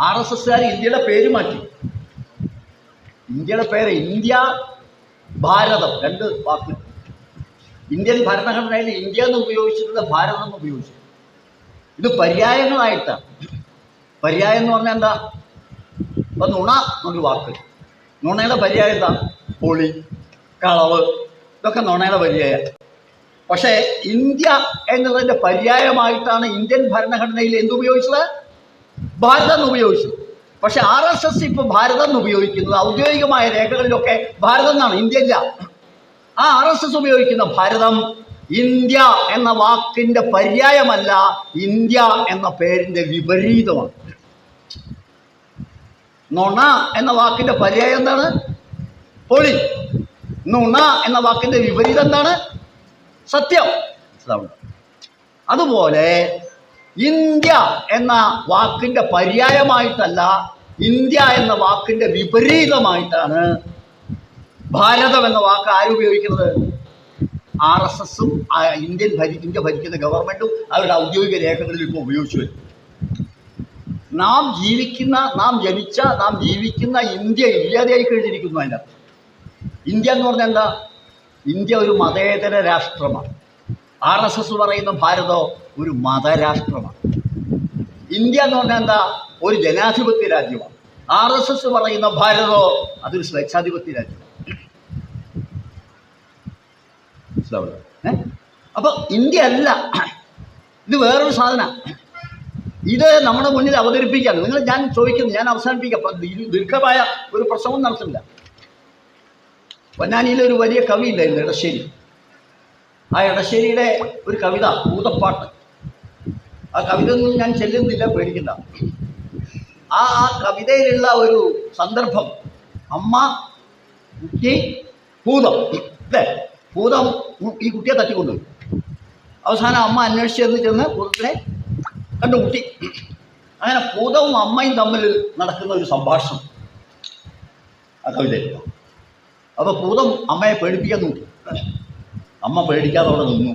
R S എസ്സുകാർ ഇന്ത്യയുടെ പേര് മാറ്റി. ഇന്ത്യയുടെ പേര് ഇന്ത്യ ഭാരതം രണ്ട് വാക്ക്. ഇന്ത്യൻ ഭരണഘടനയിൽ ഇന്ത്യ എന്ന് ഉപയോഗിച്ചിട്ടുള്ള ഭാരതം എന്ന് ഉപയോഗിച്ചു. ഇത് പര്യായങ്ങളായിട്ടാണ്. പര്യായം എന്ന് പറഞ്ഞാൽ എന്താ? ഇപ്പൊ നുണ എന്നൊരു വാക്ക്. നുണയുടെ പര്യായം എന്താ? പൊളി കളവ് ഇതൊക്കെ നുണയുടെ പര്യായം. പക്ഷേ ഇന്ത്യ എന്നതിന്റെ പര്യായമായിട്ടാണ് ഇന്ത്യൻ ഭരണഘടനയിൽ എന്തുപയോഗിച്ചത് ഭാരതം എന്ന് ഉപയോഗിച്ചു. പക്ഷെ ആർ എസ് എസ് ഇപ്പോൾ ഭാരതം എന്ന് ഉപയോഗിക്കുന്നത് ഔദ്യോഗികമായ രേഖകളിലൊക്കെ ഭാരതം എന്നാണ് ഇന്ത്യ ഇല്ല ആ ആർ എസ് എസ് ഉപയോഗിക്കുന്ന ഭാരതം ഇന്ത്യ എന്ന വാക്കിന്റെ പര്യായമല്ല ഇന്ത്യ എന്ന പേരിന്റെ വിപരീതമാണ്. നുണ എന്ന വാക്കിന്റെ പര്യായം എന്താണ്? പൊളി. നുണ എന്ന വാക്കിന്റെ വിപരീതം എന്താണ്? സത്യം. അതുപോലെ ഇന്ത്യ എന്ന വാക്കിന്റെ പര്യായമായിട്ടല്ല ഇന്ത്യ എന്ന വാക്കിന്റെ വിപരീതമായിട്ടാണ് ഭാരതം എന്ന വാക്ക് ആരുപയോഗിക്കുന്നത് ആർ എസ് എസും ഇന്ത്യൻ ഭരി ഇന്ത്യ ഭരിക്കുന്ന ഗവൺമെന്റും അവരുടെ ഔദ്യോഗിക രേഖകളിൽ ഇപ്പോൾ ഉപയോഗിച്ചു വരും നാം ജീവിക്കുന്ന നാം ജനിച്ച നാം ജീവിക്കുന്ന ഇന്ത്യ ഇല്ലാതെയായി കഴിഞ്ഞിരിക്കുന്നു അർത്ഥം. ഇന്ത്യ എന്ന് പറഞ്ഞാൽ എന്താ? ഇന്ത്യ ഒരു മതേതര രാഷ്ട്രമാണ്. ആർ എസ് എസ് പറയുന്ന ഭാരതം ഒരു മതരാഷ്ട്രമാണ്. ഇന്ത്യ എന്ന് പറഞ്ഞാൽ എന്താ? ഒരു ജനാധിപത്യ രാജ്യമാണ്. ആർ എസ് എസ് പറയുന്ന ഭാരതോ അതൊരു സ്വേച്ഛാധിപത്യ രാജ്യമാണ്. അപ്പൊ ഇന്ത്യ അല്ല. ഇത് വേറൊരു സാധന. ഇത് നമ്മുടെ മുന്നിൽ അവതരിപ്പിക്കാൻ നിങ്ങൾ ഞാൻ ചോദിക്കുന്നു ഞാൻ അവസാനിപ്പിക്കാം. ദീർഘമായ ഒരു പ്രസംഗം നടത്തുന്നില്ല. പൊന്നാനിയിലെ ഒരു വലിയ കവി ഇല്ലായിരുന്നു ഇടശ്ശേരി ആ ഇടശ്ശേരിയുടെ ഒരു കവിത ഭൂതപ്പാട്ട്. ആ കവിത ഒന്നും ഞാൻ ചെല്ലുന്നില്ല പേടിക്കണ്ട. ആ ആ കവിതയിലുള്ള ഒരു സന്ദർഭം അമ്മ കുട്ടി ഭൂതം അല്ലേ? ഭൂതം ഈ കുട്ടിയെ തട്ടിക്കൊണ്ടുപോയി അവസാനം അമ്മ അന്വേഷിച്ചെന്ന് ചെന്ന് ഭൂതത്തിനെ ഭൂതത്തിനെ കണ്ടുമുട്ടി അങ്ങനെ ഭൂതവും അമ്മയും തമ്മിൽ നടക്കുന്ന ഒരു സംഭാഷണം ആ കവിതയിൽ. അപ്പോൾ ഭൂതം അമ്മയെ പേടിപ്പിക്കാൻ നോക്കി. അമ്മ പേടിക്കാതെ അവിടെ നിന്നു.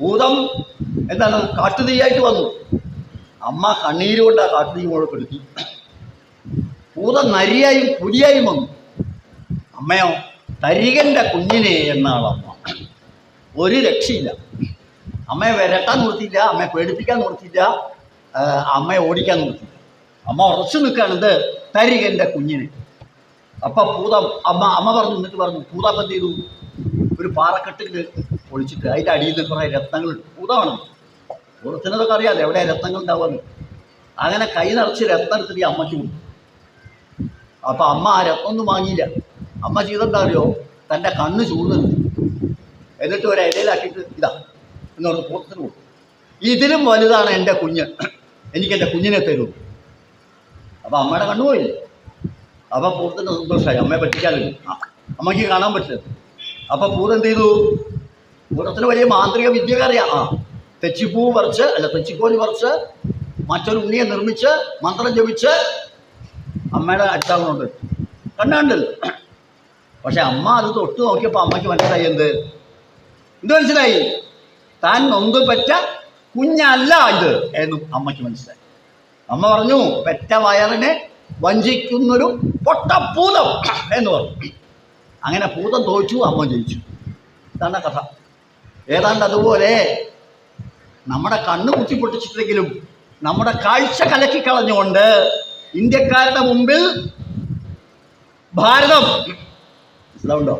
ഭൂതം എന്താണ് കാട്ടുതീയായിട്ട് വന്നു. അമ്മ കണ്ണീര് കൊണ്ട് ആ കാട്ടുതീ മുഴപ്പെടുത്തി. ഭൂതം നരിയായും പുലിയായും വന്നു. അമ്മയോ തരികന്റെ കുഞ്ഞിനെ എന്നാണ് അമ്മ. ഒരു രക്ഷയില്ല. അമ്മയെ വിരട്ടാൻ നിർത്തിയില്ല അമ്മയെ പേടിപ്പിക്കാൻ നിർത്തിയില്ല അമ്മയെ ഓടിക്കാൻ നിർത്തിയില്ല അമ്മ ഉറച്ചു നിൽക്കുകയാണ് ഇത് തരികന്റെ കുഞ്ഞിനെ. അപ്പൊ ഭൂതം അമ്മ അമ്മ പറഞ്ഞു എന്നിട്ട് പറഞ്ഞു ഭൂതം എന്ത് ചെയ്തു? ഒരു പാറക്കെട്ടിൽ ഒളിച്ചിട്ട് അതിന്റെ അടിയിൽ നിന്ന് കുറേ രത്നങ്ങൾ ഉദാഹരണം പൂതത്തിനതൊക്കെ അറിയാതെ എവിടെ രത്നങ്ങൾ ഉണ്ടാവുമെന്ന് അങ്ങനെ കൈ നിറച്ച് രത്നം എടുത്തിട്ട് ഈ അമ്മയ്ക്ക് കൊടുത്തു അപ്പൊ അമ്മ ആ രത്നം ഒന്നും വാങ്ങിയില്ല. അമ്മ ചെയ്തെന്താ അറിയോ? തന്റെ കണ്ണ് ചൂടുന്നു എന്നിട്ട് ഒരു ഇലയിലാക്കിയിട്ട് ഇതാ എന്ന് പറഞ്ഞ് കൊടുത്തു. ഇതിലും വലുതാണ് എന്റെ കുഞ്ഞ്. എനിക്ക് എന്റെ കുഞ്ഞിനെ തരൂ. അപ്പൊ അമ്മയുടെ കണ്ണു പോയില്ലേ? അപ്പൊ പൂത്തിന് സന്തോഷമായി. അമ്മയെ പറ്റിക്കാറില്ല അമ്മയ്ക്ക് കാണാൻ പറ്റില്ല. അപ്പൊ പൂരം എന്ത് ചെയ്തു? പൂരത്തിന് വലിയ മാന്ത്രിക വിദ്യ അറിയാം. ആ തെച്ചിപ്പൂ പറിച്ച് അല്ല തെച്ചിക്കോലി പറിച്ച് മറ്റൊരു ഉണ്ണിയെ നിർമ്മിച്ച് മന്ത്രം ജപിച്ച് അമ്മയുടെ അടുത്താകുന്നുണ്ട് കണ്ടാണ്ടല്ലോ പക്ഷെ അമ്മ അത് തൊട്ട് നോക്കിയപ്പോൾ അമ്മയ്ക്ക് മനസ്സിലായി എന്ത്? എന്ത് മനസ്സിലായി? താൻ നൊന്ത് പറ്റ കുഞ്ഞല്ല ഇത് എന്നും അമ്മയ്ക്ക് മനസ്സിലായി. അമ്മ പറഞ്ഞു പെറ്റ വയറിനെ വഞ്ചിക്കുന്നൊരു പൊട്ടപ്പൂതം എന്ന് പറഞ്ഞു. അങ്ങനെ ഭൂതം തോച്ചു അമ്മ ജയിച്ചു. ഇതാണ് കഥ. ഏതാണ്ട് അതുപോലെ നമ്മുടെ കണ്ണ് കുത്തിപ്പൊട്ടിച്ചിട്ടെങ്കിലും നമ്മുടെ കാഴ്ച കലക്കിക്കളഞ്ഞുകൊണ്ട് ഇന്ത്യക്കാരുടെ മുമ്പിൽ ഭാരതം. മനസ്സിലാവുണ്ടോ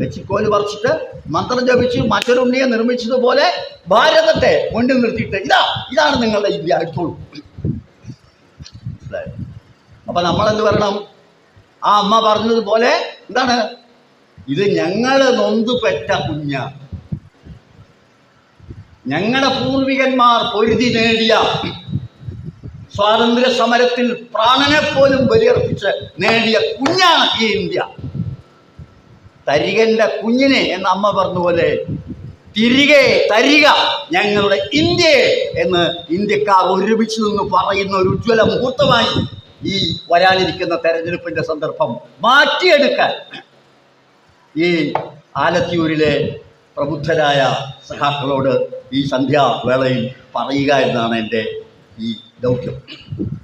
വെച്ചിക്കോൽ പറിച്ചിട്ട് മന്ത്രം ജപിച്ച് മറ്റൊരു ഉണ്ണിയെ നിർമ്മിച്ചതുപോലെ ഭാരതത്തെ മുന്നിൽ നിർത്തിയിട്ട് ഇതാ ഇതാണ് നിങ്ങളുടെ ഇന്ത്യ മനസ്സിലായോ? അപ്പൊ നമ്മളെന്ത് പറയണം ആ അമ്മ പറഞ്ഞതുപോലെ എന്താണ്? ഇത് ഞങ്ങൾ നൊന്തു പെറ്റ കുഞ്ഞ. ഞങ്ങളുടെ പൂർവികന്മാർ പൊരുതി നേടിയ സ്വാതന്ത്ര്യ സമരത്തിൽ പ്രാണനെ പോലും ബലിയർപ്പിച്ച് നേടിയ കുഞ്ഞാണ് ഈ ഇന്ത്യ. തരികന്റെ കുഞ്ഞിനെ എന്ന് അമ്മ പറഞ്ഞതുപോലെ തിരികെ തരിക ഞങ്ങളുടെ ഇന്ത്യയെ എന്ന് ഇന്ത്യക്കാർ ഒരുമിച്ച് നിന്ന് പറയുന്ന ഒരു ഉജ്ജ്വല മുഹൂർത്തമായി ഈ വരാനിരിക്കുന്ന തെരഞ്ഞെടുപ്പിന്റെ സന്ദർഭം മാറ്റിയെടുക്കാൻ ഈ ആലത്തിയൂരിലെ പ്രബുദ്ധരായ സഖാക്കളോട് ഈ സന്ധ്യാവേളയിൽ പറയുക എന്നാണ് എന്റെ ഈ ദൗത്യം.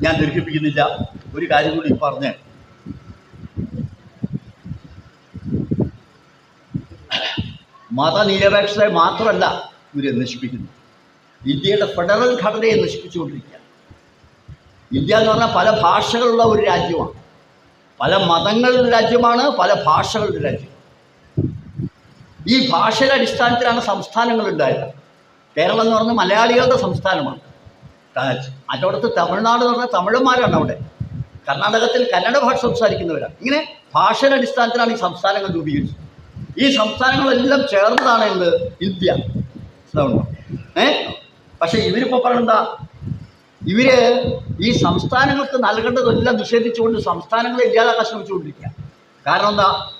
ഞാൻ ദീർഘിപ്പിക്കുന്നില്ല. ഒരു കാര്യം കൂടി പറഞ്ഞ്. മതനിരപേക്ഷതയെ മാത്രമല്ല ഇവരെ നശിപ്പിക്കുന്നു. ഇന്ത്യയുടെ ഫെഡറൽ ഘടനയെ നശിപ്പിച്ചുകൊണ്ടിരിക്കുക ഇന്ത്യ എന്ന് പറഞ്ഞാൽ പല ഭാഷകളുള്ള ഒരു രാജ്യമാണ്. പല മതങ്ങളുടെ രാജ്യമാണ് പല ഭാഷകളുടെ രാജ്യം. ഈ ഭാഷയുടെ അടിസ്ഥാനത്തിലാണ് സംസ്ഥാനങ്ങൾ ഉണ്ടായത്. കേരളം എന്ന് പറഞ്ഞാൽ മലയാളികളുടെ സംസ്ഥാനമാണ്. അതോടത്ത് തമിഴ്നാട് എന്ന് പറഞ്ഞാൽ തമിഴന്മാരാണ് അവിടെ. കർണാടകത്തിൽ കന്നഡ ഭാഷ സംസാരിക്കുന്നവരാണ്. ഇങ്ങനെ ഭാഷയുടെ അടിസ്ഥാനത്തിലാണ് ഈ സംസ്ഥാനങ്ങൾ രൂപീകരിച്ചത്. ഈ സംസ്ഥാനങ്ങളെല്ലാം ചേർന്നതാണ് എന്ത് ഇന്ത്യ. ഏ? പക്ഷേ ഇവരിപ്പോൾ പറയണെന്താ ഇവർ ഈ സംസ്ഥാനങ്ങൾക്ക് നൽകേണ്ടതെല്ലാം നിഷേധിച്ചുകൊണ്ട് സംസ്ഥാനങ്ങളെ ഇല്ലാതാക്കാൻ ശ്രമിച്ചുകൊണ്ടിരിക്കുക കാരണം എന്താ?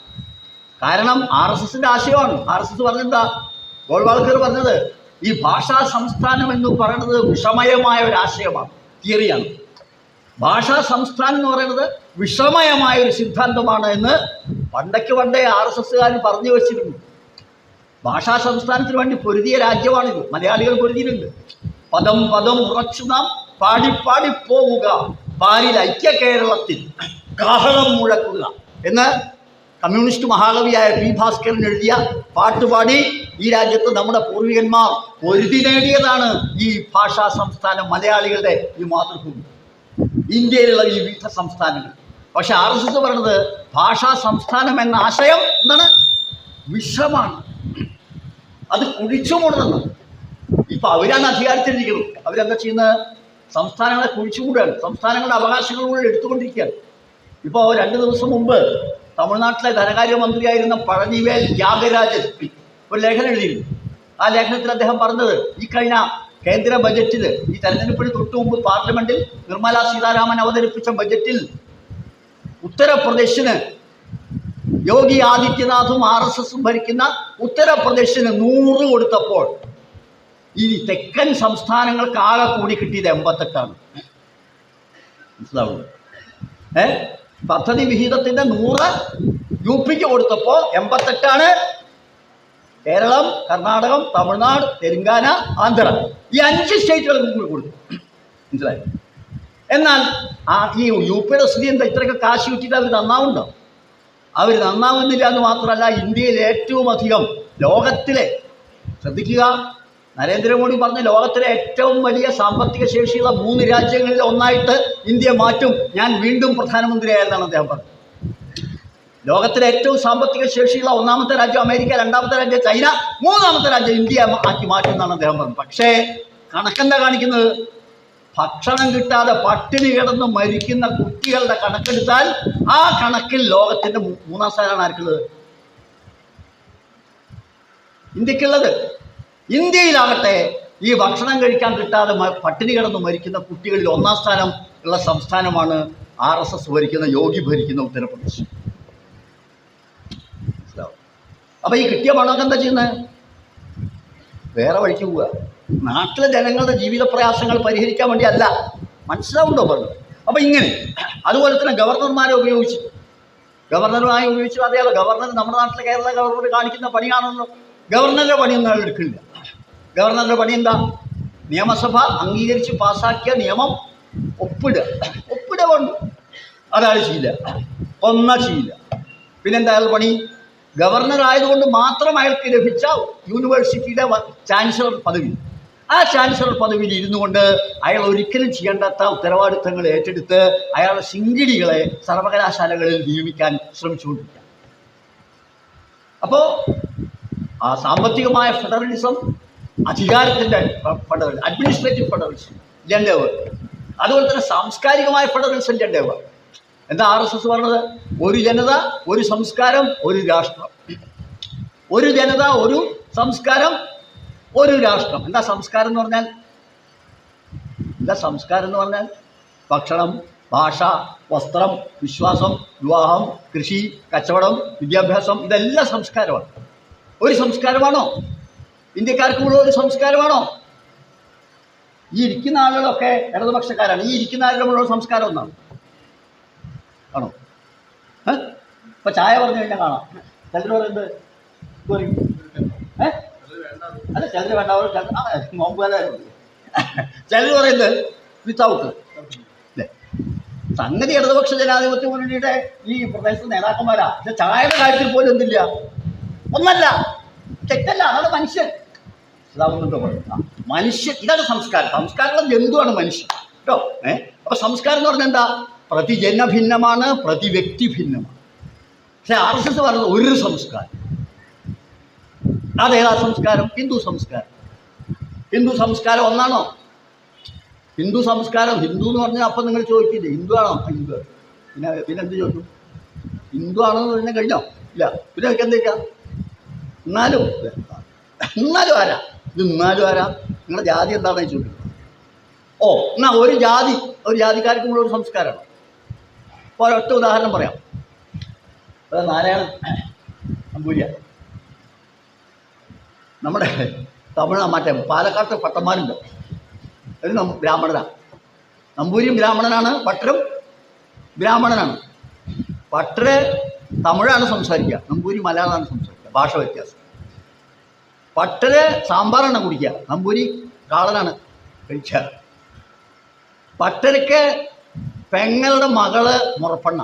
കാരണം ആർ എസ് എസിന്റെ ആശയമാണ്. ആർ എസ് എസ് പറഞ്ഞെന്താ? ഗോൾവാൾക്കർ പറഞ്ഞത് ഈ ഭാഷാ സംസ്ഥാനം എന്ന് പറയുന്നത് വിഷമയമായ ഒരു ആശയമാണ് തിയറിയാണ്. ഭാഷാ സംസ്ഥാനം എന്ന് പറയുന്നത് വിഷമയമായ ഒരു സിദ്ധാന്തമാണ് എന്ന് പണ്ടയ്ക്ക് പണ്ടേ ആർ എസ് എസ്സുകാർ പറഞ്ഞു വെച്ചിരുന്നു. ഭാഷാ സംസ്ഥാനത്തിന് വേണ്ടി പൊരുതിയ രാജ്യമാണിത്. മലയാളികൾ പൊരുതിയിട്ടുണ്ട്. പദം പദം ഉറച്ചു നാം പാടി പാടി പോവുക. പാലിൽ ഐക്യ കേരളത്തിൽ കാഹളം മുഴക്കുക. എന്ന് കമ്മ്യൂണിസ്റ്റ് മഹാകവിയായ പി ഭാസ്കരൻ എഴുതിയ പാട്ടുപാടി ഈ രാജ്യത്ത് നമ്മുടെ പൂർവികന്മാർ പൊരുതി നേടിയതാണ് ഈ ഭാഷാ സംസ്ഥാനം മലയാളികളുടെ ഈ മാതൃഭൂമി. ഇന്ത്യയിലുള്ള ഈ വിവിധ സംസ്ഥാനങ്ങൾ. പക്ഷെ ആർ എസ് എസ് പറയുന്നത് ഭാഷാ സംസ്ഥാനം എന്ന ആശയം എന്താണ്? വിഷമാണ് അത് കുഴിച്ചു മൂടുന്നത് ഇപ്പൊ അവരാണ് അധികാരത്തിലിരിക്കുന്നത്. അവരെന്താ ചെയ്യുന്നത്? സംസ്ഥാനങ്ങളെ കുഴിച്ചു മൂടുകയാണ് സംസ്ഥാനങ്ങളുടെ അവകാശങ്ങൾ കൂടെ എടുത്തുകൊണ്ടിരിക്കുകയാണ്. ഇപ്പോൾ രണ്ട് ദിവസം മുമ്പ് തമിഴ്നാട്ടിലെ ധനകാര്യമന്ത്രിയായിരുന്ന പഴനിവേൽ ത്യാഗരാജൻ ഒരു ലേഖനം എഴുതിയിരുന്നു. ആ ലേഖനത്തിൽ അദ്ദേഹം പറഞ്ഞത് ഈ കഴിഞ്ഞ കേന്ദ്ര ബജറ്റിൽ ഈ തെരഞ്ഞെടുപ്പിന് തൊട്ടു മുമ്പ് പാർലമെന്റിൽ നിർമ്മലാ സീതാരാമൻ അവതരിപ്പിച്ച ബജറ്റിൽ ഉത്തർപ്രദേശിന് യോഗി ആദിത്യനാഥും ആർ എസ് എസും ഭരിക്കുന്ന ഉത്തർപ്രദേശിന് നൂറ് കൊടുത്തപ്പോൾ ഈ തെക്കൻ സംസ്ഥാനങ്ങൾക്ക് ആകെ കൂടി കിട്ടിയത് എൺപത്തെട്ടാണ്. മനസ്സിലാവുന്നു? ഏ? പദ്ധതി വിഹിതത്തിന്റെ നൂറ് യു പിക്ക് കൊടുത്തപ്പോൾ എൺപത്തെട്ടാണ് കേരളം കർണാടകം തമിഴ്നാട് തെലുങ്കാന ആന്ധ്ര. ഈ അഞ്ച് സ്റ്റേറ്റുകൾ കൂടി കൊടുത്തു. മനസ്സിലായി? എന്നാൽ ആ ഈ യു പിയുടെ സ്ഥിതി എന്താ? ഇത്രയൊക്കെ കാശ് കിട്ടിയിട്ട് അവർ നന്നാവുണ്ടോ? അവർ നന്നാവുന്നില്ല എന്ന് മാത്രമല്ല ഇന്ത്യയിൽ ഏറ്റവും അധികം ലോകത്തിലെ ശ്രദ്ധിക്കുക നരേന്ദ്രമോദി പറഞ്ഞ ലോകത്തിലെ ഏറ്റവും വലിയ സാമ്പത്തിക ശേഷിയുള്ള മൂന്ന് രാജ്യങ്ങളിൽ ഒന്നായിട്ട് ഇന്ത്യ മാറ്റും. ഞാൻ വീണ്ടും പ്രധാനമന്ത്രിയായെന്നാണ് അദ്ദേഹം പറഞ്ഞത്. ലോകത്തിലെ ഏറ്റവും സാമ്പത്തിക ശേഷിയുള്ള ഒന്നാമത്തെ രാജ്യം അമേരിക്ക രണ്ടാമത്തെ രാജ്യം ചൈന മൂന്നാമത്തെ രാജ്യം ഇന്ത്യ ആക്കി മാറ്റും എന്നാണ് അദ്ദേഹം പറഞ്ഞത്. പക്ഷേ കണക്കെന്താ കാണിക്കുന്നത്? ഭക്ഷണം കിട്ടാതെ പട്ടിണി കിടന്ന് മരിക്കുന്ന കുട്ടികളുടെ കണക്കെടുത്താൽ ആ കണക്കിൽ ലോകത്തിന്റെ മൂന്നാം സ്ഥാനമാണ് ആർക്കുള്ളത്? ഇന്ത്യക്കുള്ളത് ഇന്ത്യയിലാകട്ടെ ഈ ഭക്ഷണം കഴിക്കാൻ കിട്ടാതെ പട്ടിണി കിടന്ന് മരിക്കുന്ന കുട്ടികളിൽ ഒന്നാം സ്ഥാനം ഉള്ള സംസ്ഥാനമാണ് ആർ എസ് എസ് ഭരിക്കുന്ന യോഗി ഭരിക്കുന്ന ഉത്തർപ്രദേശ്. അപ്പൊ ഈ കിട്ടിയ പണമൊക്കെ എന്താ ചെയ്യുന്നത് വേറെ വഴിക്ക് പോവുക. നാട്ടിലെ ജനങ്ങളുടെ ജീവിത പ്രയാസങ്ങൾ പരിഹരിക്കാൻ വേണ്ടി അല്ല മനസ്സിലാവുണ്ടോ പറഞ്ഞു? അപ്പൊ ഇങ്ങനെ അതുപോലെ തന്നെ ഗവർണർമാരെ ഉപയോഗിച്ചു. ഗവർണറുമായി ഉപയോഗിച്ചു അറിയാലോ ഗവർണർ നമ്മുടെ നാട്ടിലെ കേരള ഗവർണർ കാണിക്കുന്ന പണിയാണല്ലോ ഗവർണറുടെ പണിയൊന്നും എടുക്കില്ല. ഗവർണറുടെ പണി എന്താ? നിയമസഭ അംഗീകരിച്ച് പാസാക്കിയ നിയമം ഒപ്പിടുക. ഒപ്പിടുക വേണ്ടു. അതാണ് ശീല ഒന്ന ശീല. പിന്നെന്താ അയാൾ പണി? ഗവർണർ ആയതുകൊണ്ട് മാത്രം അയാൾക്ക് ലഭിച്ച യൂണിവേഴ്സിറ്റിയുടെ ചാൻസലർ പദവി. ആ ചാൻസലർ പദവിയിൽ ഇരുന്നു കൊണ്ട് അയാൾ ഒരിക്കലും ചെയ്യേണ്ടാത്ത ഉത്തരവാദിത്തങ്ങൾ ഏറ്റെടുത്ത് അയാളുടെ ശിങ്കിടികളെ സർവകലാശാലകളിൽ നിയമിക്കാൻ ശ്രമിച്ചുകൊണ്ടിരിക്കുക അപ്പോൾ ആ സാമ്പത്തികമായ ഫെഡറലിസം അധികാരത്തിന്റെ ഫെഡറൽ അഡ്മിനിസ്ട്രേറ്റീവ് ഫെഡറൽസ് ജണ്ടേവ് അതുപോലെ തന്നെ സാംസ്കാരികമായ ഫെഡറൽസ് ജണ്ടേവ് എന്താ ആർ എസ് എസ് പറഞ്ഞത്? ഒരു ജനത ഒരു സംസ്കാരം ഒരു രാഷ്ട്രം. ഒരു ജനത ഒരു സംസ്കാരം ഒരു രാഷ്ട്രം. എന്താ സംസ്കാരം എന്ന് പറഞ്ഞാൽ? എന്താ സംസ്കാരം എന്ന് പറഞ്ഞാൽ? ഭക്ഷണം ഭാഷ വസ്ത്രം വിശ്വാസം വിവാഹം കൃഷി കച്ചവടം വിദ്യാഭ്യാസം ഇതെല്ലാം സംസ്കാരമാണ്. ഒരു സംസ്കാരമാണോ? ഇന്ത്യക്കാർക്കുള്ള ഒരു സംസ്കാരമാണോ? ഈ ഇരിക്കുന്ന ആളുകളൊക്കെ ഇടതുപക്ഷക്കാരാണ്. ഈ ഇരിക്കുന്ന ആളുകളുള്ള സംസ്കാരം ഒന്നാണ്. ആണോ? ഇപ്പൊ ചായ പറഞ്ഞു കഴിഞ്ഞാൽ കാണാം. ചിലർ പറയുന്നത് അല്ല ചിലർ വേണ്ട. നോമ്പ് ചിലർ പറയുന്നത് വിത്തൗട്ട് സംഗതി ഇടതുപക്ഷ ജനാധിപത്യ മുന്നണിയുടെ ഈ പ്രദേശത്തെ നേതാക്കന്മാരാ. പക്ഷെ ചായയുടെ കാര്യത്തിൽ പോലും എന്തില്ല? ഒന്നല്ല. തെറ്റല്ല. അതാണ് മനുഷ്യൻ. ഇതാവുന്നുണ്ടോ ആ, മനുഷ്യൻ ഇതാണ് സംസ്കാരം. സംസ്കാരം ജന്തുവാണ് മനുഷ്യൻ? കേട്ടോ ഏഹ് അപ്പൊ സംസ്കാരം എന്ന് പറഞ്ഞാൽ എന്താ? പ്രതിജന ഭിന്നമാണ് പ്രതി വ്യക്തി ഭിന്നമാണ്. പക്ഷെ ആർ എസ് എസ് പറയുന്നത് ഒരു സംസ്കാരം. അതേതാ സംസ്കാരം? ഹിന്ദു സംസ്കാരം. ഹിന്ദു സംസ്കാരം ഒന്നാണോ? ഹിന്ദു സംസ്കാരം ഹിന്ദു എന്ന് പറഞ്ഞാൽ അപ്പം നിങ്ങൾ ചോദിക്കില്ലേ ഹിന്ദു ആണോ? ഹിന്ദു. പിന്നെ പിന്നെ എന്ത് ചോദിച്ചു ഹിന്ദു ആണോ എന്ന് പറഞ്ഞാൽ കഴിഞ്ഞോ? ഇല്ല. പിന്നെ എന്തൊക്കെയാ എന്നാലും എന്നാലും ആരാ? ഇത് നിന്നാലും ആരാ? നിങ്ങളുടെ ജാതി എന്താണെന്ന് ചോദിച്ചു ഓ എന്നാ ഒരു ജാതി ഒരു ജാതിക്കാർക്കും ഉള്ള ഒരു സംസ്കാരമാണ്. ഇപ്പോൾ ഒരൊറ്റ ഉദാഹരണം പറയാം. നാരായണൻ നമ്പൂരിയ നമ്മുടെ തമിഴ് മറ്റേ പാലക്കാട്ട് പട്ടന്മാരുണ്ട് ഒരു ബ്രാഹ്മണനാണ് നമ്പൂരിയും ബ്രാഹ്മണനാണ് പട്ടരും ബ്രാഹ്മണനാണ്. പട്ടര് തമിഴാണ് സംസാരിക്കുക നമ്പൂരി മലയാളമാണ് സംസാരിക്കുക ഭാഷ വ്യത്യാസം. പട്ടര് സാമ്പാറാണ് കുടിക്കുക. നമ്പൂരി കാളനാണ് കഴിക്കുക. പട്ടരക്ക് പെങ്ങളുടെ മകൾ മുറപ്പെണ്ണ.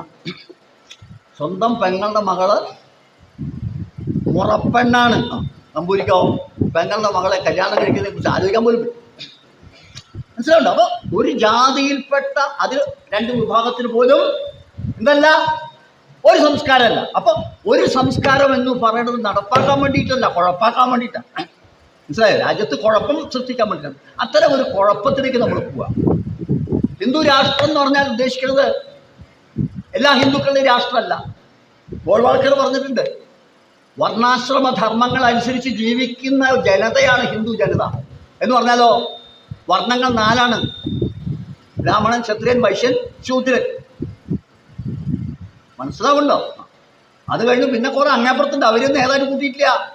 സ്വന്തം പെങ്ങളുടെ മകൾ മുറപ്പെണ്ണാണ്. നമ്പൂരിക്കാവും നമ്പൂരിക്കോ പെങ്ങളുടെ മകളെ കല്യാണം കഴിക്കുന്നതിനെ കുറിച്ച് ആലോചിക്കാൻ പോലും മനസ്സിലാവുണ്ടോ? അപ്പൊ ഒരു ജാതിയിൽപ്പെട്ട അതിൽ രണ്ട് വിഭാഗത്തിന് പോലും എന്തല്ല ഒരു സംസ്കാരമല്ല. അപ്പൊ ഒരു സംസ്കാരം എന്ന് പറയുന്നത് നടപ്പാക്കാൻ വേണ്ടിയിട്ടല്ല കുഴപ്പാക്കാൻ വേണ്ടിയിട്ടാണ് മനസ്സിലായോ? രാജ്യത്ത് കുഴപ്പം സൃഷ്ടിക്കാൻ വേണ്ടിയിട്ടാണ്. അത്തരം ഒരു കുഴപ്പത്തിലേക്ക് നമ്മൾ പോവുക ഹിന്ദു രാഷ്ട്രം എന്ന് പറഞ്ഞാൽ ഉദ്ദേശിക്കുന്നത് എല്ലാ ഹിന്ദുക്കളുടെയും രാഷ്ട്രമല്ല. ഗോൾവാൾക്കർ പറഞ്ഞിട്ടുണ്ട് വർണാശ്രമ ധർമ്മങ്ങൾ അനുസരിച്ച് ജീവിക്കുന്ന ജനതയാണ് ഹിന്ദു ജനത. എന്ന് പറഞ്ഞാലോ വർണങ്ങൾ നാലാണ്. ബ്രാഹ്മണൻ ക്ഷത്രിയൻ വൈശ്യൻ ശൂദ്രൻ. മനസ്സിലാവുണ്ടോ? അത് കഴിഞ്ഞ് പിന്നെ കുറെ അങ്ങേപ്പുറത്തുണ്ട്. അവരൊന്നും ഏതായിട്ട് കൂട്ടിയിട്ടില്ല.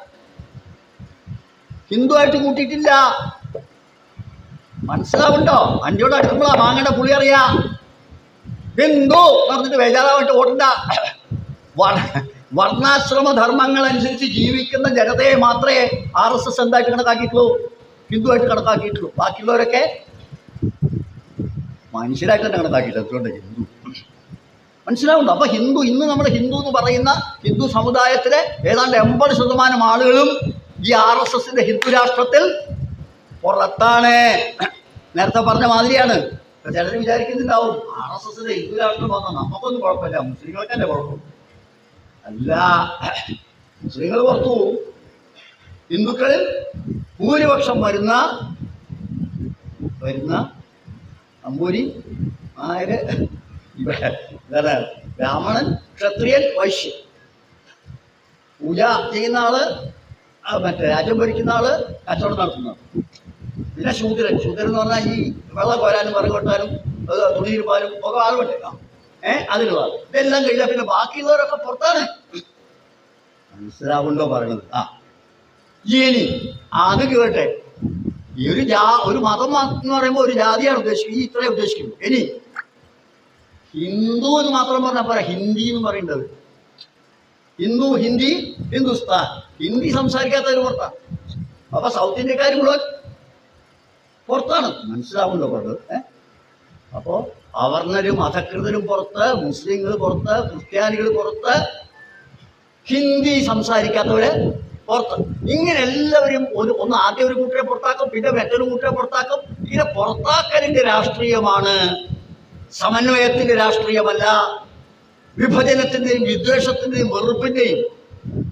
ഹിന്ദു ആയിട്ട് കൂട്ടിയിട്ടില്ല. മനസ്സിലാവുണ്ടോ? അഞ്ചോട് അടുക്കുമ്പോഴാ വാങ്ങേണ്ട പുളി അറിയാ. ഹിന്ദു പറഞ്ഞിട്ട് ബേജാറായിട്ട് ഓടണ്ട. വർ- വർണാശ്രമ ധർമ്മങ്ങൾ അനുസരിച്ച് ജീവിക്കുന്ന ജനതയെ മാത്രമേ ആർ എസ് എസ് എന്തായിട്ട് കണക്കാക്കിയിട്ടുള്ളൂ? ഹിന്ദുവായിട്ട് കണക്കാക്കിയിട്ടുള്ളൂ. ബാക്കിയുള്ളവരൊക്കെ മനുഷ്യരായിട്ട് തന്നെ കണക്കാക്കിയിട്ടുള്ളൂ അതുകൊണ്ട് ഹിന്ദു. മനസ്സിലാവുണ്ടോ? അപ്പൊ ഹിന്ദു ഇന്ന് നമ്മൾ ഹിന്ദു എന്ന് പറയുന്ന ഹിന്ദു സമുദായത്തിലെ ഏതാണ്ട് എൺപത് ശതമാനം ആളുകളും ഈ ആർ എസ് എസിന്റെ ഹിന്ദു രാഷ്ട്രത്തിൽ പുറത്താണ്. നേരത്തെ പറഞ്ഞ മാതിരിയാണ്. ചിലർ വിചാരിക്കുന്നുണ്ടാവും ആർ എസ് എസിന്റെ ഹിന്ദു രാഷ്ട്രം വന്നാൽ നമുക്കൊന്നും കുഴപ്പമില്ല. മുസ്ലിങ്ങൾക്കല്ലേ കുഴപ്പം? അല്ല മുസ്ലിങ്ങൾ പുറത്തു ഹിന്ദുക്കളിൽ ഭൂരിപക്ഷം വരുന്ന വരുന്ന അമ്പൂരി ആര് ബ്രാഹ്മണൻ ക്ഷത്രിയൻ വൈശ്യൻ. പൂജ ചെയ്യുന്ന ആൾ മറ്റേ രാജ്യം ഭരിക്കുന്ന ആൾ കച്ചവടം നടത്തുന്നത് പിന്നെ ശൂദ്രൻ. ശൂദ്രൻ എന്ന് പറഞ്ഞാൽ ഈ വെള്ളം കോരാനും വിറക് കൊട്ടാനും തുണിയിരുപ്പാനും ഒക്കെ ആളുണ്ട് ഏഹ് അതിനുള്ള ഇതെല്ലാം കഴിഞ്ഞാൽ പിന്നെ ബാക്കിയുള്ളവരൊക്കെ പുറത്താണ്. മനസ്സിലാവുണ്ടോ പറയുന്നത് ആ. ഇനി അത് കേട്ടെ. ഈ ഒരു ജാ ഒരു മതം എന്ന് പറയുമ്പോൾ ഒരു ജാതിയാണ് ഉദ്ദേശിക്കുന്നത്. ഈ ഇത്രയും ഉദ്ദേശിക്കുന്നു ഇനി ഹിന്ദു എന്ന് മാത്രം പറഞ്ഞാൽ പോരാ ഹിന്ദി എന്ന് പറയേണ്ടത്. ഹിന്ദു ഹിന്ദി ഹിന്ദുസ്ഥാൻ. ഹിന്ദി സംസാരിക്കാത്തവർ പുറത്താണ് അപ്പൊ സൗത്ത് ഇന്ത്യക്കാർ മുഴുവൻ പുറത്താണ്. മനസ്സിലാവുന്നുണ്ടോ പറഞ്ഞത് ഏഹ് അപ്പോ അവർണരും അധകൃതരും പുറത്ത് മുസ്ലിങ്ങൾ പുറത്ത് ക്രിസ്ത്യാനികൾ പുറത്ത് ഹിന്ദി സംസാരിക്കാത്തവര് പുറത്ത്. ഇങ്ങനെ എല്ലാവരും ഒരു ഒന്ന് ആദ്യം ഒരു കൂട്ടരെ പുറത്താക്കും പിന്നെ മറ്റൊരു കൂട്ടരെ പുറത്താക്കും. ഇങ്ങനെ പുറത്താക്കലിന്റെ രാഷ്ട്രീയമാണ് സമന്വയത്തിന്റെ രാഷ്ട്രീയമല്ല. വിഭജനത്തിന്റെയും വിദ്വേഷത്തിന്റെയും വെറുപ്പിന്റെയും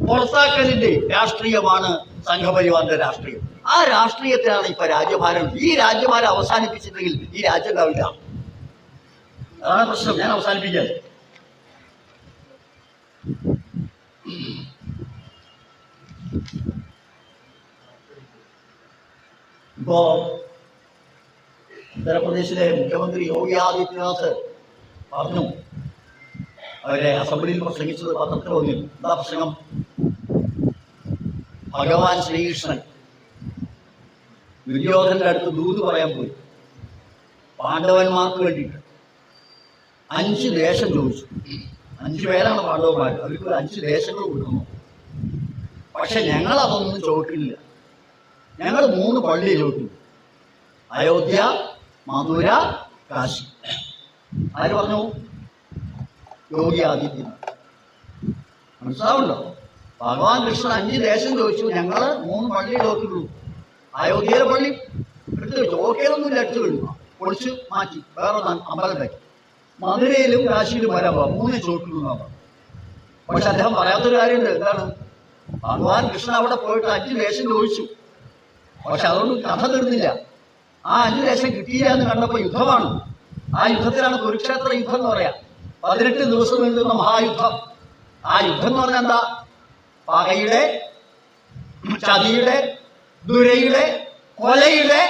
പുറത്താക്കലിന്റെയും രാഷ്ട്രീയമാണ് സംഘപരിവാറിന്റെ രാഷ്ട്രീയം. ആ രാഷ്ട്രീയത്തിലാണ് ഇപ്പൊ രാജ്യഭാരം. ഈ രാജ്യഭാരം അവസാനിപ്പിച്ചിട്ടുണ്ടെങ്കിൽ ഈ രാജ്യം ഉണ്ടാവില്ല. അതാണ് പ്രശ്നം. ഞാൻ അവസാനിപ്പിക്കാൻ ഇപ്പോ ഉത്തർപ്രദേശിലെ മുഖ്യമന്ത്രി യോഗി ആദിത്യനാഥ് പറഞ്ഞു. അവരെ അസംബ്ലിയിൽ പ്രസംഗിച്ചത് പത്രത്തിൽ ഒന്നിൽ എന്താ പ്രസംഗം? ഭഗവാൻ ശ്രീകൃഷ്ണൻ ദുര്യോധന്റെ അടുത്ത് ദൂത് പറയാൻ പോയി. പാണ്ഡവന്മാർക്ക് വേണ്ടിയിട്ട് അഞ്ച് ദേശം ചോദിച്ചു. അഞ്ച് പേരാണ് പാണ്ഡവന്മാർ അവർക്ക് അഞ്ച് ദേശങ്ങൾ കൊടുക്കുന്നു. പക്ഷെ ഞങ്ങൾ അതൊന്നും ചോദിക്കില്ല ഞങ്ങൾ മൂന്ന് പള്ളിയെ ചോദിക്കുന്നു അയോധ്യ മധുര കാശി. ആര് പറഞ്ഞു? യോഗി ആദിത്യനാഥ് മനസ്സിലാവുണ്ടോ? ഭഗവാൻ കൃഷ്ണൻ അഞ്ച് ദേശം ചോദിച്ചു. ഞങ്ങൾ മൂന്ന് പള്ളി നോക്കിയുള്ളൂ അയോധ്യയിലെ പള്ളി. എടുത്തു വെച്ചു. ഓക്കേലൊന്നുമില്ല എടുത്തു കഴിഞ്ഞു പൊളിച്ച് മാറ്റി. വേറെ അമ്പലത്തിലാക്കി. മധുരയിലും കാശിയിലും വരാൻ മൂന്ന് ചോട്ടിലും പക്ഷെ അദ്ദേഹം പറയാത്തൊരു കാര്യമുണ്ട്. എന്താണ്? ഭഗവാൻ കൃഷ്ണൻ അവിടെ പോയിട്ട് അഞ്ച് ദേശം ചോദിച്ചു. പക്ഷെ അതുകൊണ്ട് കഥ തീർന്നില്ല. ആ അഞ്ചു ലക്ഷം കിട്ടിയില്ല എന്ന് കണ്ടപ്പോൾ യുദ്ധമാണ്. ആ യുദ്ധത്തിലാണ് കുരുക്ഷേത്ര യുദ്ധം എന്ന് പറയാം. പതിനെട്ട് ദിവസം നീണ്ടുന്ന മഹായുദ്ധം. ആ യുദ്ധം എന്ന് പറഞ്ഞാൽ എന്താ? പകയുടെ ചതിയുടെ ദുരയുടെ കൊലയുടെ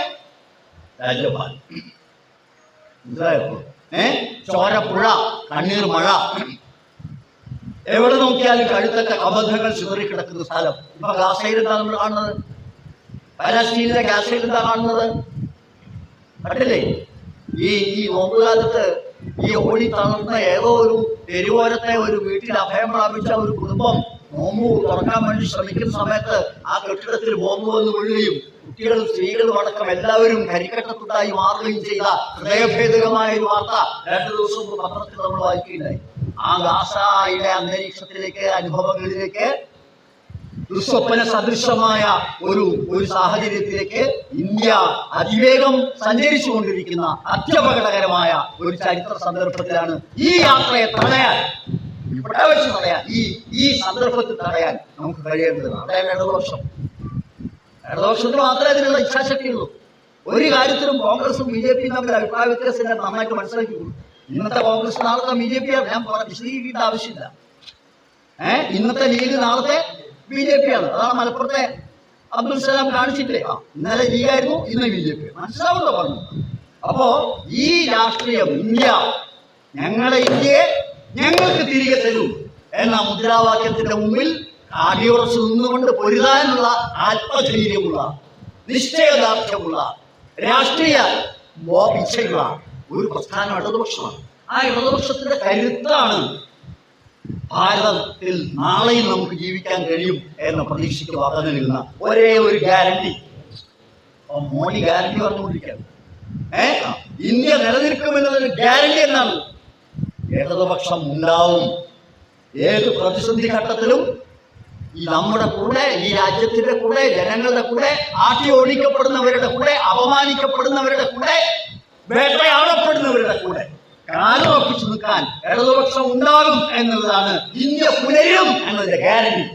മനസ്സിലായോ ഏ? ചോരപ്പുഴ കണ്ണീർ മഴ എവിടെ നോക്കിയാലും കഴുത്തറ്റ അബദ്ധങ്ങൾ ചിതറിക്കിടക്കുന്ന സ്ഥലം. ഇപ്പൊ ഗാസയിൽ എന്താ നമ്മൾ കാണുന്നത്? പാലസ്റ്റീനിലെ ഗാസയിൽ എന്താ കാണുന്നത്? കണ്ടില്ലേ? ഈ ഈ നോമ്പുകാലത്ത് ഈ ഓടി തളർന്ന ഏതോ ഒരു തെരുവോരത്തെ ഒരു വീട്ടിൽ അഭയം പ്രാപിച്ച ഒരു കുടുംബം നോമ്പ് തുറക്കാൻ വേണ്ടി ശ്രമിക്കുന്ന സമയത്ത് ആ കെട്ടിടത്തിൽ ബോംബ് വന്ന് വീഴുകയും കുട്ടികളും സ്ത്രീകളും അടക്കം എല്ലാവരും കരിക്കട്ടത്തുണ്ടായി മാറുകയും ചെയ്ത ഹൃദയഭേദകമായ ഒരു വാർത്ത രണ്ടു ദിവസം പത്രത്തിൽ നമ്മൾ വായിക്കുകയുണ്ടായി. ആ ഗാസയിലെ അന്തരീക്ഷത്തിലേക്ക് അനുഭവങ്ങളിലേക്ക് ദുസ്വപ്ന സദൃശമായ ഒരു ഒരു സാഹചര്യത്തിലേക്ക് ഇന്ത്യ അതിവേഗം സഞ്ചരിച്ചു കൊണ്ടിരിക്കുന്ന അത്യപകടകരമായ ഒരു ചരിത്ര സന്ദർഭത്തിലാണ് ഈ യാത്രയെ തടയാൻ ഇവിടെ വെച്ച് തടയാൻ ഈ ഈ സന്ദർഭത്തിൽ തടയാൻ നമുക്ക് കഴിയേണ്ടത് അതായത് ഇടതുപക്ഷം. ഇടതുപക്ഷത്തിന് മാത്രമേ അതിനുള്ള ഇച്ഛാശക്തിയുള്ളൂ. ഒരു കാര്യത്തിലും കോൺഗ്രസും ബി ജെ പിയും തമ്മിൽ അഭിപ്രായ വ്യത്യാസം നന്നായിട്ട് മനസ്സിലാക്കിയുള്ളൂ ഇന്നത്തെ കോൺഗ്രസ് നാളത്തെ ബി ജെ പി ഞാൻ വിശദീകരിക്കേണ്ട ആവശ്യമില്ല. ഏഹ് ഇന്നത്തെ ലീഗ് നാളത്തെ ബി ജെ പി ആണ്. അതാണ് മലപ്പുറത്തെ അബ്ദുൽ സലാം കാണിച്ചിട്ടേ ആ ഇന്നലെ ലീഗായിരുന്നു ഇന്ന് ബി ജെ പി മനസ്സിലാവുന്നോ പറഞ്ഞു. അപ്പോ ഈ രാഷ്ട്രീയം ഇന്ത്യ ഞങ്ങളുടെ ഇന്ത്യയെ ഞങ്ങൾക്ക് തിരികെ തരൂ എന്ന മുദ്രാവാക്യത്തിന്റെ മുമ്പിൽ അടിയുറച്ച് നിന്നുകൊണ്ട് പൊരുതാനുള്ള ആത്മധൈര്യമുള്ള നിശ്ചയദാർഢ്യമുള്ള രാഷ്ട്രീയ ഒരു പ്രസ്ഥാനം ഇടതുപക്ഷമാണ്. ആ ഇടതുപക്ഷത്തിന്റെ കരുത്താണ് ഭാരതത്തിൽ നാളെയും നമുക്ക് ജീവിക്കാൻ കഴിയും എന്ന പ്രതീക്ഷയ്ക്ക് പറഞ്ഞു നിൽക്കുന്ന ഒരേ ഒരു ഗ്യാരണ്ടി മോഡി ഗ്യാരണ്ടി പറഞ്ഞുകൊണ്ടിരിക്കുകയാണ്. ഏ? ഇന്ത്യ നിലനിൽക്കുമെന്നതൊരു ഗ്യാരണ്ടി എന്നാണ്. ഇടതുപക്ഷം ഉണ്ടാവും. ഏത് പ്രതിസന്ധി ഘട്ടത്തിലും ഈ നമ്മുടെ കൂടെ ഈ രാജ്യത്തിന്റെ കൂടെ ജനങ്ങളുടെ കൂടെ ആട്ടി ഓടിക്കപ്പെടുന്നവരുടെ കൂടെ അപമാനിക്കപ്പെടുന്നവരുടെ കൂടെ വേട്ടയാടപ്പെടുന്നവരുടെ കൂടെ കാലുറപ്പിച്ചു നിൽക്കാൻ ഇടതുപക്ഷം ഉണ്ടാകും എന്നുള്ളതാണ് ഇന്ത്യ പുലരും എന്നതിന്റെ ഗ്യാരണ്ടി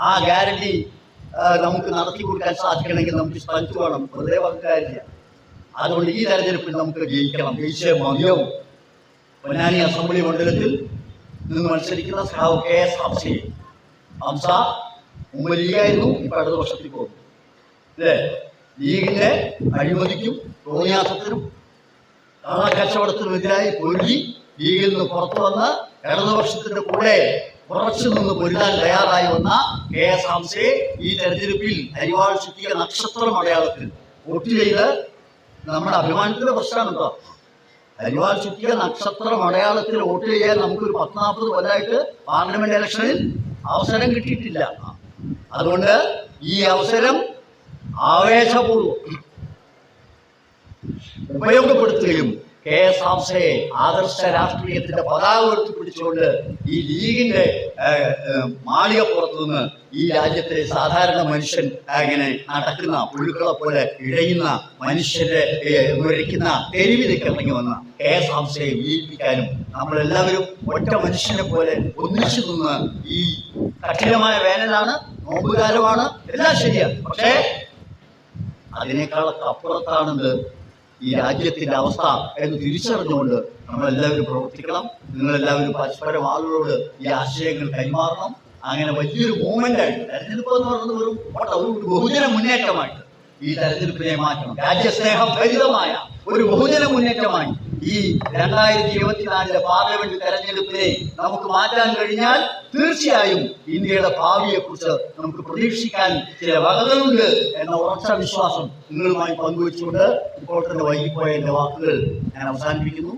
ആ ഗ്യാരണ്ടി നമുക്ക് നടത്തി കൊടുക്കാൻ സാധിക്കണമെങ്കിൽ നമുക്ക് സ്ഥലത്ത് വേണം വെറുതെ പറഞ്ഞ അതുകൊണ്ട് ഈ തെരഞ്ഞെടുപ്പിൽ നമുക്ക് ജയിക്കണം. ദേശീയ മതിയാവും പൊന്നാനി അസംബ്ലി മണ്ഡലത്തിൽ നിന്ന് മത്സരിക്കുന്ന സഹാവ് കെ എസ് ഹംസി ഹംസ മുമ്പ് ലീഗായിരുന്നു ഇപ്പൊ ഇടതുപക്ഷത്തിൽ പോകും അല്ലേ? ലീഗിന്റെ അഴിമതിക്കും തോന്നിയാസത്തിനും കള്ളക്കച്ചവടത്തിനുമെതിരായി പൊരുതി ലീഗിൽ നിന്ന് പുറത്തു വന്ന് ഇടതുപക്ഷത്തിന്റെ കൂടെ ഉറച്ചു നിന്ന് പൊരുതാൻ തയ്യാറായി വന്ന കെ എസ് ഹംസയെ ഈ തെരഞ്ഞെടുപ്പിൽ അരിവാൾ ചുറ്റിയ നക്ഷത്രം അടയാളത്തിൽ വോട്ട് ചെയ്ത് നമ്മുടെ അഭിമാനത്തിന്റെ പ്രശ്നമാണ് കേട്ടോ. അരിവാൾ ചുറ്റിയ നക്ഷത്രം അടയാളത്തിൽ വോട്ട് ചെയ്യാൻ നമുക്കൊരു പത്ത് നാൽപ്പത് കൊല്ലമായിട്ട് പാർലമെന്റ് ഇലക്ഷനിൽ അവസരം കിട്ടിയിട്ടില്ല. അതുകൊണ്ട് ഈ അവസരം ആവേശപൂർവം ഉപയോഗപ്പെടുത്തുകയും കെ എസ് ആംസയെ ആദർശ രാഷ്ട്രീയത്തിന്റെ പതാക ഉയർത്തി പിടിച്ചുകൊണ്ട് ഈ ലീഗിന്റെ മാളിക പുറത്തു നിന്ന് ഈ രാജ്യത്തെ സാധാരണ മനുഷ്യൻ ഇങ്ങനെ നടക്കുന്ന പുഴുക്കളെ പോലെ ഇഴയുന്ന മനുഷ്യരെ ഏഹ്, തെരുവിലേക്ക് ഇറങ്ങി വന്ന കെ എസ് ഹംസയെ വിജയിപ്പിക്കാനും നമ്മളെല്ലാവരും ഒറ്റ മനുഷ്യനെ പോലെ ഒന്നിച്ചു നിന്ന് ഈ കഠിനമായ വേനലാണ് നോമ്പുകാലമാണ് എല്ലാം ശരിയാണ്. പക്ഷേ അതിനേക്കാളൊക്കെ അപ്പുറത്താണെന്ന് ഈ രാജ്യത്തിന്റെ അവസ്ഥ എന്ന് തിരിച്ചറിഞ്ഞുകൊണ്ട് നമ്മളെല്ലാവരും പ്രവർത്തിക്കണം. നിങ്ങളെല്ലാവരും പരസ്പരം ആളുകളോട് ഈ ആശയങ്ങൾ കൈമാറണം. അങ്ങനെ വലിയൊരു മൂവ്മെന്റ് ആയിട്ട് തെരഞ്ഞെടുപ്പ് എന്ന് പറയുന്നത് വെറും ഒരു ബഹുജന മുന്നേറ്റമായിട്ട് ഈ തെരഞ്ഞെടുപ്പിനെ മാറ്റണം. രാജ്യസ്നേഹം ഭരിതമായ ഒരു ബഹുജന മുന്നേറ്റമായി ഈ രണ്ടായിരത്തി ഇരുപത്തിനാലിലെ പാർലമെന്റ് തെരഞ്ഞെടുപ്പിനെ നമുക്ക് മാറ്റാൻ കഴിഞ്ഞാൽ തീർച്ചയായും ഇന്ത്യയുടെ ഭാവിയെ കുറിച്ച് നമുക്ക് പ്രതീക്ഷിക്കാൻ ചില വകകളുണ്ട് എന്ന ഉറച്ച വിശ്വാസം നിങ്ങളുമായി പങ്കുവെച്ചുകൊണ്ട് ഇപ്പോൾ തന്നെ വൈകിപ്പോയ എന്റെ വാക്കുകൾ ഞാൻ അവസാനിപ്പിക്കുന്നു.